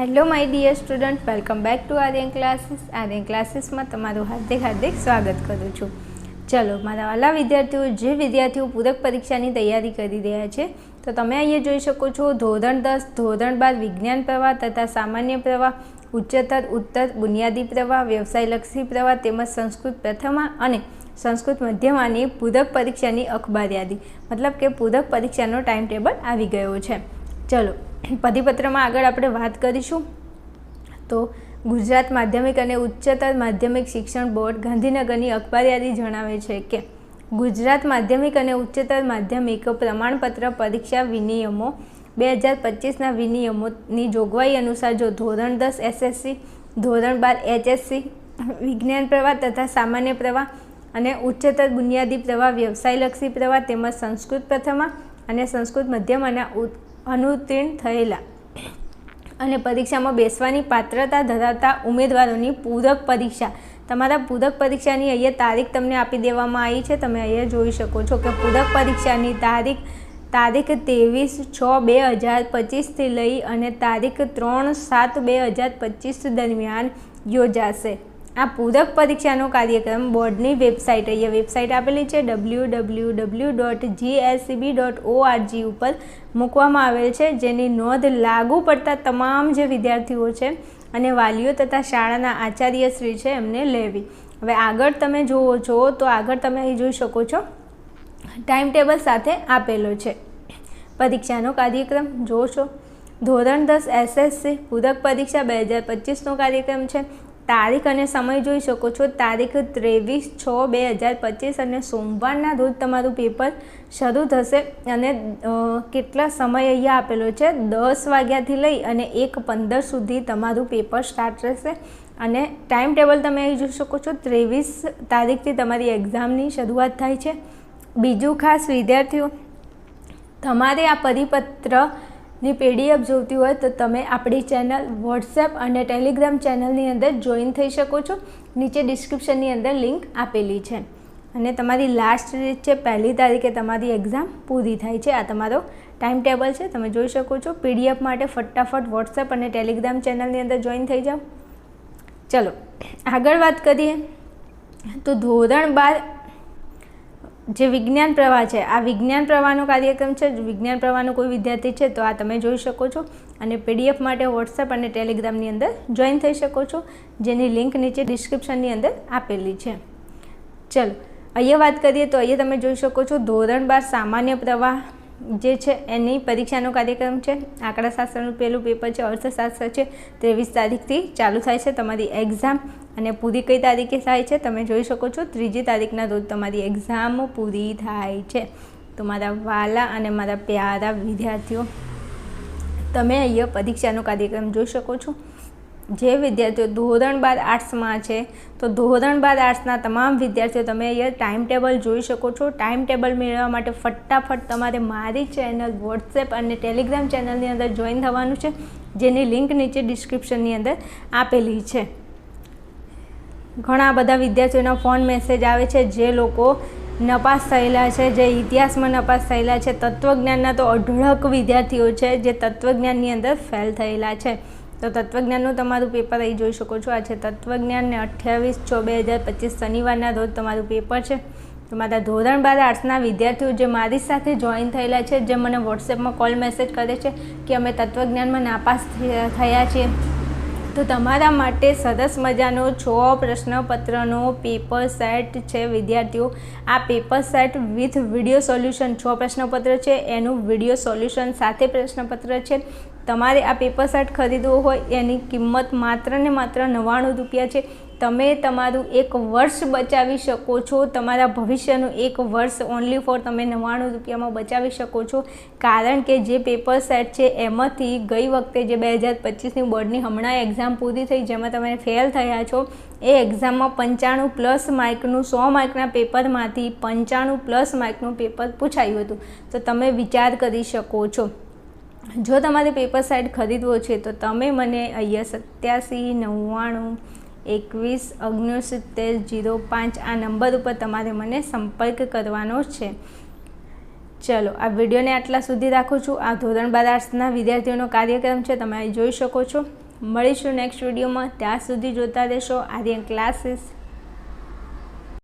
Hello my dear student welcome back to Aryan classes Aryan ક્લાસીસમાં તમારું હાર્દિક હાર્દિક સ્વાગત કરું છું. ચલો, મારા વાલા વિદ્યાર્થીઓ, જે વિદ્યાર્થીઓ પૂરક પરીક્ષાની તૈયારી કરી રહ્યા છે, તો તમે અહીંયા જોઈ શકો છો, ધોરણ દસ, ધોરણ બાર વિજ્ઞાન પ્રવાહ તથા સામાન્ય પ્રવાહ, ઉચ્ચતર, ઉત્તર, બુનિયાદી પ્રવાહ, વ્યવસાયલક્ષી પ્રવાહ તેમજ સંસ્કૃત પ્રથમા અને સંસ્કૃત મધ્યમાની પૂરક પરીક્ષાની અખબાર યાદી. મતલબ કે પૂરક પરીક્ષાનો ટાઈમ ટેબલ આવી ગયો છે. ચલો પરિપત્રમાં આગળ આપણે વાત કરીશું. તો ગુજરાત માધ્યમિક અને ઉચ્ચતર માધ્યમિક શિક્ષણ બોર્ડ ગાંધીનગરની અખબાર યાદી જણાવે છે કે, ગુજરાત માધ્યમિક અને ઉચ્ચતર માધ્યમિક પ્રમાણપત્ર પરીક્ષા વિનિયમો બે હજાર પચીસના વિનિયમોની જોગવાઈ અનુસાર જો ધોરણ દસ એસએસસી, ધોરણ બાર એચએસસી, વિજ્ઞાન પ્રવાહ તથા સામાન્ય પ્રવાહ અને ઉચ્ચતર બુનિયાદી પ્રવાહ વ્યવસાયલક્ષી પ્રવાહ તેમજ સંસ્કૃત પ્રથમા અને સંસ્કૃત મધ્યમના અનુત્તીર્ણ થયેલા. અને પરીક્ષામાં બેસવાની પાત્રતા ધરાવતા ઉમેદવારોની પૂરક પરીક્ષા. તમારા પૂરક પરીક્ષાની અહીંયા તારીખ તમને આપી દેવામાં આવી છે. તમે અહીંયા જોઈ શકો છો કે પૂરક પરીક્ષાની તારીખ તારીખ ત્રેવીસ છ બે હજાર પચીસથી લઈ અને તારીખ ત્રણ સાત બે હજાર પચીસ દરમિયાન યોજાશે. આ પૂરક પરીક્ષાનો કાર્યક્રમ બોર્ડની વેબસાઇટ અહીંયા વેબસાઇટ આપેલી છે W W W dot GSCB dot ORG ઉપર મૂકવામાં આવેલ છે, જેની નોંધ લાગુ પડતા તમામ જે વિદ્યાર્થીઓ છે અને વાલીઓ તથા શાળાના આચાર્યશ્રી છે એમને લેવી. હવે આગળ તમે જુઓ છો તો આગળ તમે અહીં જોઈ શકો છો. ટાઈમ ટેબલ સાથે આપેલો છે પરીક્ષાનો કાર્યક્રમ. જોશો ધોરણ દસ એસએસસી પૂરક પરીક્ષા બે હજાર પચીસનો કાર્યક્રમ છે. તારીખ અને સમય જોઈ શકો છો. તારીખ ત્રેવીસ છ બે હજાર પચીસ અને સોમવારના રોજ તમારું પેપર શરૂ થશે અને કેટલા સમય અહીંયા આપેલો છે? દસ વાગ્યાથી લઈ અને એક પંદર સુધી તમારું પેપર સ્ટાર્ટ રહેશે. અને ટાઈમ ટેબલ તમે અહીં જોઈ શકો છો. ત્રેવીસ તારીખથી તમારી એક્ઝામની શરૂઆત થાય છે. બીજું ખાસ વિદ્યાર્થીઓ, તમારે આ પરિપત્ર ની પીડીએફ જોઈતી હોય તો તમે આપણી ચેનલ વોટ્સએપ અને ટેલિગ્રામ ચેનલની અંદર જોઈન થઈ શકો છો. નીચે ડિસ્ક્રિપ્શનની અંદર લિંક આપેલી છે. અને તમારી લાસ્ટ ડેટ છે, પહેલી તારીખે તમારી એક્ઝામ પૂરી થાય છે. આ તમારો ટાઈમ ટેબલ છે. તમે જોઈ શકો છો. પીડીએફ માટે ફટાફટ વોટ્સએપ અને ટેલિગ્રામ ચેનલની અંદર જોઈન થઈ જાઓ. ચલો, આગળ વાત કરીએ. તો ધોરણ બાર જે વિજ્ઞાન પ્રવાહ છે, આ વિજ્ઞાન પ્રવાહનો કાર્યક્રમ છે વિજ્ઞાન પ્રવાહનો કોઈ વિદ્યાર્થી છે, તો આ તમે જોઈ શકો છો. અને પીડીએફ માટે વોટ્સએપ અને ટેલિગ્રામની અંદર જોઈન થઈ શકો છો, જેની લિંક નીચે ડિસ્ક્રિપ્શનની અંદર આપેલી છે. ચલો, અહીંયા વાત કરીએ તો અહીંયા તમે જોઈ શકો છો ધોરણ બાર સામાન્ય પ્રવાહ જે છે, એની પરીક્ષાનો કાર્યક્રમ છે આંકડાશાસ્ત્રનું પહેલું પેપર છે, અર્થશાસ્ત્ર છે, ત્રેવીસ તારીખથી ચાલુ થાય છે તમારી એક્ઝામ અને પૂરી કઈ તારીખે થાય છે તમે જોઈ શકો છો, ત્રીજી તારીખના રોજ તમારી એક્ઝામ પૂરી થાય છે. તો મારા વાલા અને મારા પ્યારા વિદ્યાર્થીઓ, તમે અહીંયા પરીક્ષાનો કાર્યક્રમ જોઈ શકો છો. જે વિદ્યાર્થીઓ ધોરણ બાર આર્ટ્સમાં છે, તો ધોરણ બાર આર્ટ્સના તમામ વિદ્યાર્થીઓ તમે અહીંયા ટાઈમ ટેબલ જોઈ શકો છો. ટાઈમ ટેબલ મેળવવા માટે ફટાફટ તમારે મારી ચેનલ વોટ્સએપ અને ટેલિગ્રામ ચેનલની અંદર જોઈન થવાનું છે, જેની લિંક નીચે ડિસ્ક્રિપ્શનની અંદર આપેલી છે. ઘણા બધા વિદ્યાર્થીઓના ફોન મેસેજ આવે છે, જે લોકો નપાસ થયેલા છે, જે ઇતિહાસમાં નપાસ થયેલા છે. તત્વજ્ઞાનના તો અઢળક વિદ્યાર્થીઓ છે, જે તત્વજ્ઞાનની અંદર ફેલ થયેલા છે. તો તત્વજ્ઞાનનું તમારું પેપર અહીં જોઈ શકો છો. આ છે તત્વજ્ઞાન ને અઠ્યાવીસ છ બે હજાર પચીસ શનિવારના રોજ તમારું પેપર છે. તો મારા ધોરણ બાર આર્ટ્સના વિદ્યાર્થીઓ જે મારી સાથે જોઈન થયેલા છે, જે મને વોટ્સએપમાં કોલ મેસેજ કરે છે કે અમે તત્વજ્ઞાનમાં નાપાસ થયા છીએ. તો તમારા માટે સરસ મજાનો છ પ્રશ્નપત્રનો પેપર સેટ છે વિદ્યાર્થીઓ. આ paper set with video solution છ પ્રશ્નપત્ર છે. એનું વીડિયો સોલ્યુશન સાથે પ્રશ્નપત્ર છે. તમારે આ પેપર સેટ ખરીદવો હોય, એની કિંમત માત્ર ને માત્ર નવ્વાણું રૂપિયા છે. તમે તમારું એક વર્ષ બચાવી શકો છો. તમારા ભવિષ્યનું એક વર્ષ ઓનલી ફોર તમે નવ્વાણું રૂપિયામાં બચાવી શકો છો. કારણ કે જે પેપર સેટ છે, એમાંથી ગઈ વખતે જે બે હજાર પચીસની બોર્ડની હમણાં એક્ઝામ પૂરી થઈ, જેમાં તમે ફેલ થયા છો, એ એક્ઝામમાં પંચાણું પ્લસ માર્કનું, સો માર્કના પેપરમાંથી પંચાણું પ્લસ માર્કનું પેપર પૂછાયું હતું. તો તમે વિચાર કરી શકો છો. જો તમારે પેપર સાઇડ ખરીદવો છે, તો તમે મને અહીંયા સત્યાસી, નવ્વાણું, એકવીસ, ઓગણસિત્તેર, જીરો પાંચ આ નંબર ઉપર તમારે મને સંપર્ક કરવાનો છે. ચલો, આ વિડીયોને આટલા સુધી રાખું છું. આ ધોરણ બાર આર્ટ્સના વિદ્યાર્થીઓનો કાર્યક્રમ છે, તમે જોઈ શકો છો. મળીશું નેક્સ્ટ વિડીયોમાં. ત્યાં સુધી જોતા રહેશો. આર્યન ક્લાસીસ